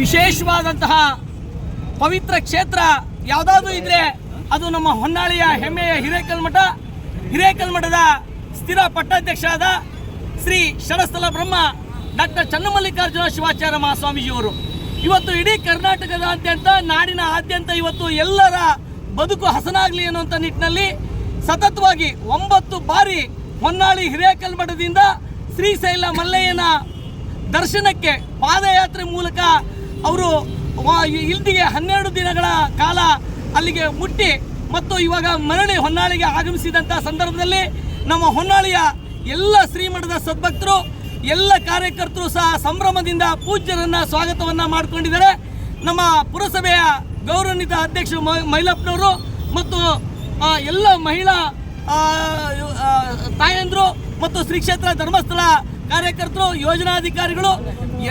ವಿಶೇಷವಾದಂತಹ ಪವಿತ್ರ ಕ್ಷೇತ್ರ ಯಾವುದಾದ್ರೂ ಇದ್ರೆ ಅದು ನಮ್ಮ ಹೊನ್ನಾಳಿಯ ಹೆಮ್ಮೆಯ ಹಿರೇಕಲ್ಮಠ ಹಿರೇಕಲ್ಮಠದ ಸ್ಥಿರ ಪಟ್ಟಾಧ್ಯಕ್ಷರಾದ ಶ್ರೀ ಶರಸ್ಥಲ ಬ್ರಹ್ಮ, ಡಾಕ್ಟರ್ ಚನ್ನಮಲ್ಲಿಕಾರ್ಜುನ ಶಿವಾಚಾರ್ಯ ಮಹಾಸ್ವಾಮೀಜಿಯವರು. ಇವತ್ತು ಇಡೀ ಕರ್ನಾಟಕದಾದ್ಯಂತ ನಾಡಿನ ಆದ್ಯಂತ ಇವತ್ತು ಎಲ್ಲರ ಬದುಕು ಹಸನಾಗಲಿ ಅನ್ನುವಂಥ ನಿಟ್ಟಿನಲ್ಲಿ ಸತತವಾಗಿ ಒಂಬತ್ತು ಬಾರಿ ಹೊನ್ನಾಳಿ ಹಿರೇಕಲ್ಮಠದಿಂದ ಶ್ರೀಶೈಲ ಮಲ್ಲಯ್ಯನ ದರ್ಶನಕ್ಕೆ ಪಾದಯಾತ್ರೆ ಮೂಲಕ ಅವರು ಇಲ್ದಿಗೆ ಹನ್ನೆರಡು ದಿನಗಳ ಕಾಲ ಅಲ್ಲಿಗೆ ಮುಟ್ಟಿ ಮತ್ತು ಇವಾಗ ಮರಳಿ ಹೊನ್ನಾಳಿಗೆ ಆಗಮಿಸಿದಂಥ ಸಂದರ್ಭದಲ್ಲಿ ನಮ್ಮ ಹೊನ್ನಾಳಿಯ ಎಲ್ಲ ಶ್ರೀಮಠದ ಸದ್ಭಕ್ತರು, ಎಲ್ಲ ಕಾರ್ಯಕರ್ತರು ಸಹ ಸಂಭ್ರಮದಿಂದ ಪೂಜ್ಯರನ್ನ ಸ್ವಾಗತವನ್ನ ಮಾಡಿಕೊಂಡಿದ್ದಾರೆ. ನಮ್ಮ ಪುರಸಭೆಯ ಗೌರವಾನ್ವಿತ ಅಧ್ಯಕ್ಷ ಮೈಲಪ್ಪನವರು ಮತ್ತು ಎಲ್ಲ ಮಹಿಳಾ ತಾಯಂದ್ರು ಮತ್ತು ಶ್ರೀ ಕ್ಷೇತ್ರ ಧರ್ಮಸ್ಥಳ ಕಾರ್ಯಕರ್ತರು, ಯೋಜನಾಧಿಕಾರಿಗಳು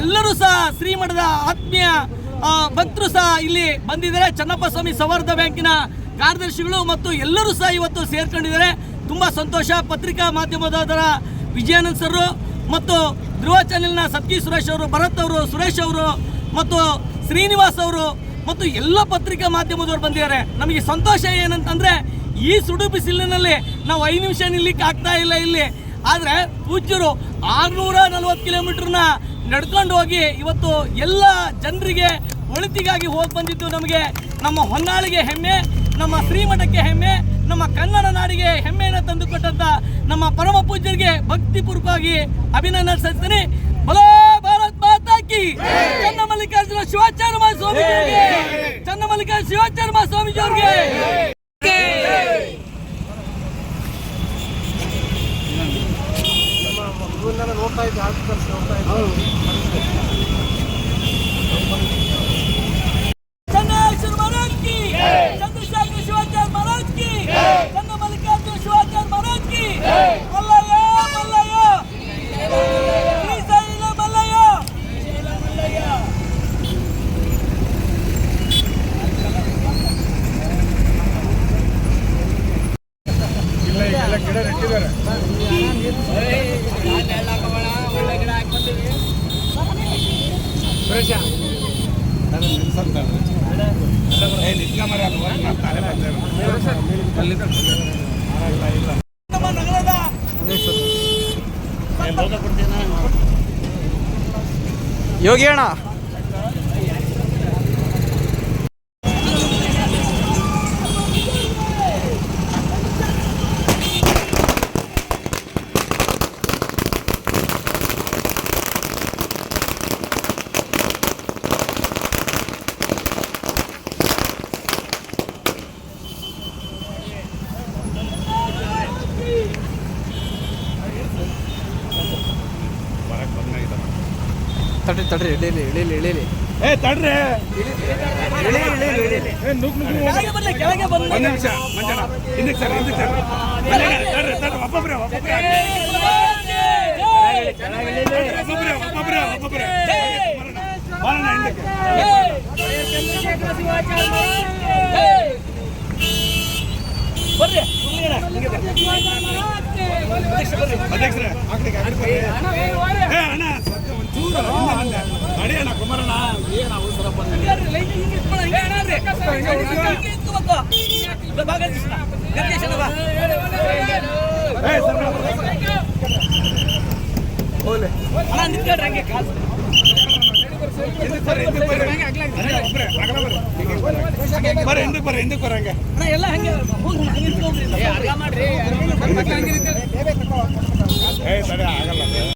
ಎಲ್ಲರೂ ಸಹ ಶ್ರೀಮಠದ ಆತ್ಮೀಯ ಭಕ್ತರು ಸಹ ಇಲ್ಲಿ ಬಂದಿದ್ದಾರೆ. ಚನ್ನಪ್ಪ ಸ್ವಾಮಿ ಸೌಹಾರ್ದ ಬ್ಯಾಂಕಿನ ಕಾರ್ಯದರ್ಶಿಗಳು ಮತ್ತು ಎಲ್ಲರೂ ಸಹ ಇವತ್ತು ಸೇರ್ಕೊಂಡಿದ್ದಾರೆ. ತುಂಬ ಸಂತೋಷ. ಪತ್ರಿಕಾ ಮಾಧ್ಯಮದ ವಿಜಯಾನಂದ್ ಸರ್ ಮತ್ತು ಧ್ರುವ ಚಾನೆಲ್ನ ಸತ್ಕಿ ಸುರೇಶ್ ಅವರು, ಭರತ್ ಅವರು, ಸುರೇಶ್ ಅವರು ಮತ್ತು ಶ್ರೀನಿವಾಸ್ ಅವರು ಮತ್ತು ಎಲ್ಲ ಪತ್ರಿಕಾ ಮಾಧ್ಯಮದವರು ಬಂದಿದ್ದಾರೆ. ನಮಗೆ ಸಂತೋಷ ಏನಂತಂದರೆ ಈ ಸುಡು ಬಿಸಿಲಿನಲ್ಲಿ ನಾವು ಐದು ನಿಮಿಷ ನಿಲ್ಲಿಕ್ಕೆ ಆಗ್ತಾ ಇಲ್ಲ ಇಲ್ಲಿ. ಆದರೆ ಪೂಜ್ಯರು ಆರುನೂರ ನಲ್ವತ್ತು ಕಿಲೋಮೀಟ್ರನ್ನ ನಡ್ಕೊಂಡು ಹೋಗಿ ಇವತ್ತು ಎಲ್ಲ ಜನರಿಗೆ ಒಳಿತಿಗಾಗಿ ಹೋಗಿ ಬಂದಿದ್ದು ನಮಗೆ ನಮ್ಮ ಹೊನ್ನಾಳಿಗೆ ಹೆಮ್ಮೆ, ನಮ್ಮ ಶ್ರೀಮಠಕ್ಕೆ ಹೆಮ್ಮೆ, ನಮ್ಮ ಕನ್ನಡ ನಾಡಿಗೆ ಹೆಮ್ಮೆಯನ್ನು ತಂದುಕೊಟ್ಟಂತ ನಮ್ಮ ಪರಮ ಪೂಜ್ಯರಿಗೆ ಭಕ್ತಿಪೂರ್ವಕವಾಗಿ ಅಭಿನಂದನೆ ಸಲ್ಲಿಸ್ತೀನಿ. ಬಲೋ ಭಾರತ್ ಶಿವಾಚಾರ್ಯಮಾಯ ಸ್ವಾಮಿ ಚನ್ನ ಮಲ್ಲಿಕಾರ್ಜುನ ಶಿವಾಚಾರ್ಯ ಮಹಾಸ್ವಾಮಿ ಚನ್ನ ಮಲ್ಲಿಕಾರ್ಜುನ ಇದ್ದೆ ಮಹಾಸ್ವಾಮೀಜಿ ನೋಡ್ತಾ ಚಂದ್ರಶೇಖರ ನಮ್ಮ ನೆಟ್ಟಿದ್ದಾರೆ ಯೋಗಿ ಅಣ್ಣ. ತಡ್ರಿ ತಡ್ರಿ ಇಳೀಲಿ ಇಳಿಲಿ ಇಳೀಲಿ ಏ ತಡ್ರಿ. ಇಳಿ ಇಳಿ ಇಳಿ ಏ ನುಗ್ ನುಗ್ ಕೆಳಗೆ ಬರ್ಲಿ ಕೆಳಗೆ ಬರ್ಲಿ. ಒಂದು ನಿಮಿಷ ಮಂಜಣ್ಣ. ಹಿಂದಕ್ಕೆ ಸರ್ ಹಿಂದಕ್ಕೆ ಸರ್. ಮಂಜಣ್ಣ, ತಡ್ರಿ ತಡ್ರಿ ಒಬ್ಬೊಬ್ರೆ ಒಬ್ಬೊಬ್ರೆ. ಒಬ್ಬೊಬ್ರೆ ಒಬ್ಬೊಬ್ರೆ ಒಬ್ಬೊಬ್ರೆ. ಬರೋಣ ಹಿಂದಕ್ಕೆ. ಬರ್ರಿ. ಅಧ್ಯಕ್ಷರೇ. ಏ ಅಣ್ಣ ಸ್ವಲ್ಪ ಒಂಚೂರು ಹಿಂದೆ? ಬಂದೆ ನಡಿ ಅಣ್ಣ ಕುಮಾರಣ್ಣ. ಏನು ಅವಸರಪ್ಪ ಸರ್ ಹಿಂದಕ್ಕೆ ಬರ್ರಿ ಹಿಂದಕ್ಕೆ ಬರ್ರಿ ಹಿಂದಕ್ಕೆ ಹಂಗೆ. ಎಲ್ಲ ಹಂಗೆ ನಿಂತ್ಕೊಳ್ರಿ. ಏ, ಸರಿ, ಆಗಲ್ಲ.